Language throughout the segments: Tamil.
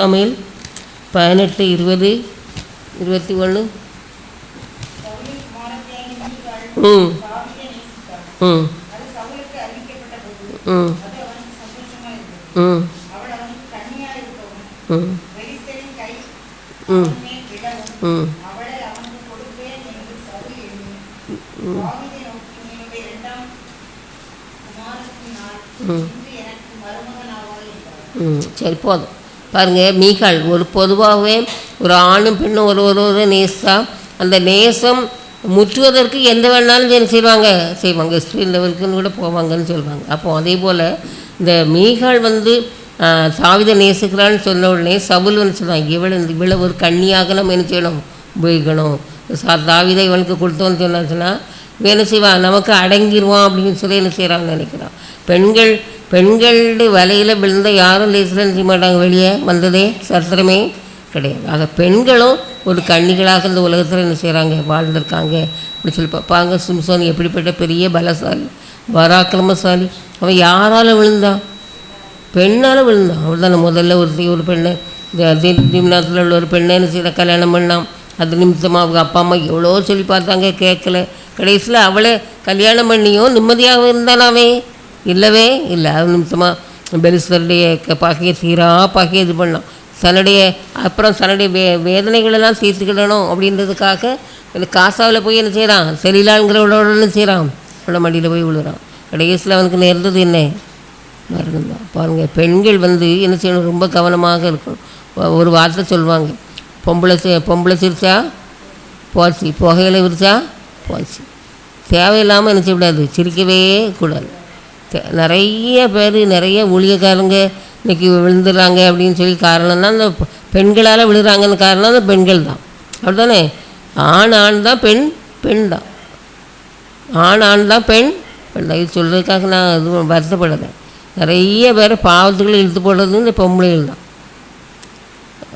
முகாமில் பதினெட்டு இருபது இருபத்தி ஒன்று. ம். ம். ம். ம். ம். ம். ம். ம். சரி போதும். பாருங்கள் மீகாள் ஒரு பொதுவாகவே ஒரு ஆணும் பெண்ணும் ஒரு ஒரு நேசா அந்த நேசம் முற்றுவதற்கு எந்த வேணாலும் என்ன செய்வாங்க. செய்வாங்க ஸ்ரீ லெவலுக்குன்னு கூட போவாங்கன்னு சொல்லுவாங்க அப்போ அதே போல் இந்த மீகால் வந்து சாவித நேசுக்கிறான்னு சொன்ன உடனே சவுல்னு சொல்லுவாங்க இவள் இந்த இவளை ஒரு கண்ணியாக நம்ம என்ன செய்யணும்? உபயோகிக்கணும் சா தாவிதை இவனுக்கு கொடுத்தோன்னு சொன்னாச்சுன்னா என்ன செய்வான்? நமக்கு அடங்கிடுவான் அப்படின்னு சொல்லி என்ன செய்கிறான்னு நினைக்கிறான். பெண்கள் பெண்களுடைய வலையில் விழுந்த யாரும் லேசில் செய்ய மாட்டாங்க வெளியே. வந்ததே சரித்திரமே கிடையாது. ஆக பெண்களும் ஒரு கன்னிகளாக இந்த உலகத்தில் என்ன செய்கிறாங்க வாழ்ந்துருக்காங்க. அப்படி சொல்லி பார்ப்பாங்க. சிம்சோன் எப்படிப்பட்ட பெரிய பலசாலி பராக்கிரமசாலி. அவன் யாரால் விழுந்தான் பெண்ணால் விழுந்தான் அவள் தானே முதல்ல ஒரு ஒரு பெண்ணை. திம்நாத்தில் உள்ள ஒரு பெண்ணை என்ன செய்ய கல்யாணம் பண்ணான். அது நிமித்தமாக அவங்க அப்பா அம்மா எவ்வளோ சொல்லி பார்த்தாங்க கேட்கல. கடைசியில் அவளை கல்யாணம் பண்ணியும் நிம்மதியாக இருந்தானாவே இல்லவே இல்லை. அது நிமிஷமாக பெலிஸ்வருடைய பகையை சீராக பகையை இது பண்ணலாம். தன்னுடைய அப்புறம் தன்னுடைய வே வேதனைகளெல்லாம் தீர்த்துக்கிடணும் அப்படின்றதுக்காக இந்த காசாவில் போய் என்ன செய்கிறான் செலிலாங்கிறவளோட என்ன செய்கிறான் அவளோட மடியில் போய் விழுறான். கடைசியில் அவனுக்கு நேர்ந்தது என்ன? மருந்து தான். பாருங்கள் பெண்கள் வந்து என்ன செய்யணும்? ரொம்ப கவனமாக இருக்கணும். ஒரு வார்த்தை சொல்லுவாங்க. பொம்பளை பொம்பளை சிரிச்சா போச்சு. புகையில விரிச்சா போச்சு. தேவையில்லாமல் என்ன செய்யக்கூடாது? சிரிக்கவே கூடாது. நிறைய பேர் நிறைய ஊழியக்காரங்க இன்னைக்கு விழுந்துடுறாங்க அப்படின்னு சொல்லி காரணம்னா அந்த பெண்களால் விழுறாங்கன்னு காரணம் அந்த பெண்கள் தான். அப்படிதானே ஆண் ஆண் தான் பெண் பெண் தான். ஆண் ஆண் தான் பெண் பெண் தான். இது சொல்கிறதுக்காக நான் இது வருத்தப்படலை. நிறைய பேர் பாவத்துக்குள்ளே இழுத்து போடுறது இந்த பொம்பளைகள் தான்.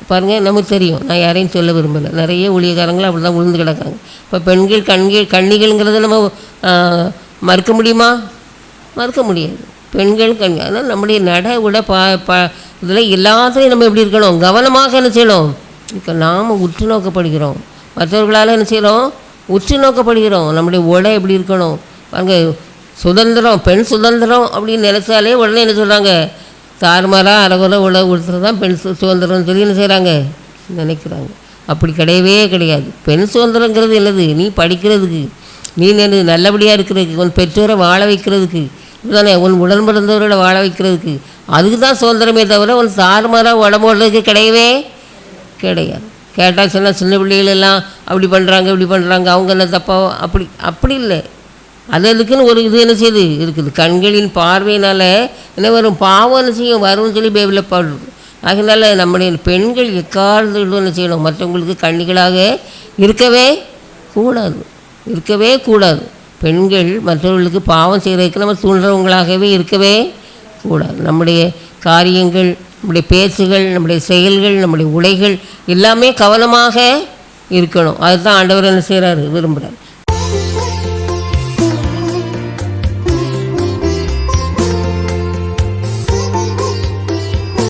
பாருங்கள் நமக்கு தெரியும். நான் யாரையும் சொல்ல விரும்பலை. நிறைய ஊழியக்காரங்களும் அப்படி தான் விழுந்து கிடக்காங்க. இப்போ பெண்கள் கண்கள் கண்ணிகள்ங்கிறத நம்ம மறுக்க முடியுமா? மறுக்க முடியாது. பெண்கள் கல்வி அதனால் நம்முடைய நட விட பா ப இதில் எல்லாத்துலையும் நம்ம எப்படி இருக்கணும்? கவனமாக என்ன செய்யணும்? இப்போ நாம் உற்று நோக்கப்படுகிறோம். மற்றவர்களால் என்ன செய்கிறோம் உற்று நோக்கப்படுகிறோம். நம்முடைய உடை எப்படி இருக்கணும்? பாருங்க சுதந்திரம் பெண் சுதந்திரம் அப்படின்னு நினச்சாலே உடனே என்ன சொல்கிறாங்க தாறுமாறாக அறகுறை உழவு உடுத்துறது தான் பெண் சு- சுதந்திரம்னு சொல்லி என்ன செய்கிறாங்க நினைக்கிறாங்க. அப்படி கிடையவே கிடையாது. பெண் சுதந்திரங்கிறது என்னது? நீ படிக்கிறதுக்கு நீ நல்லபடியாக இருக்கிறதுக்கு உன் பெற்றோரை வாழ வைக்கிறதுக்கு தானே? உன் உடன் பிறந்தவர்களை வாழ வைக்கிறதுக்கு. அதுக்கு தான் சுதந்திரமே தவிர உன் தாறுமாறாக உடம்பு ஓடுறதுக்கு கிடையவே கிடையாது. கேட்டால் சொன்னால் சின்ன பிள்ளைகள் எல்லாம் அப்படி பண்ணுறாங்க இப்படி பண்ணுறாங்க அவங்க என்ன தப்பா? அப்படி அப்படி இல்லை. அது அதுக்குன்னு ஒரு இது என்ன செய்யுது? இருக்குது. கண்களின் பார்வையினால் என்ன வரும்? பாவம் என்ன செய்யும்? வரும்னு சொல்லி பேபில் பாடுறது அதனால் நம்முடைய பெண்கள் எக்காலத்திலும் என்ன செய்யணும்? மற்றவங்களுக்கு கண்ணிகளாக இருக்கவே கூடாது. இருக்கவே கூடாது. பெண்கள் மற்றவர்களுக்கு பாவம் செய்கிறதுக்கு நம்ம தூண்டுறவங்களாகவே இருக்கவே கூடாது. நம்முடைய காரியங்கள் நம்முடைய பேச்சுகள் நம்முடைய செயல்கள் நம்முடைய உடைகள் எல்லாமே கவனமாக இருக்கணும். அதுதான் ஆண்டவர் என்ன செய்கிறாரு விரும்புகிறார்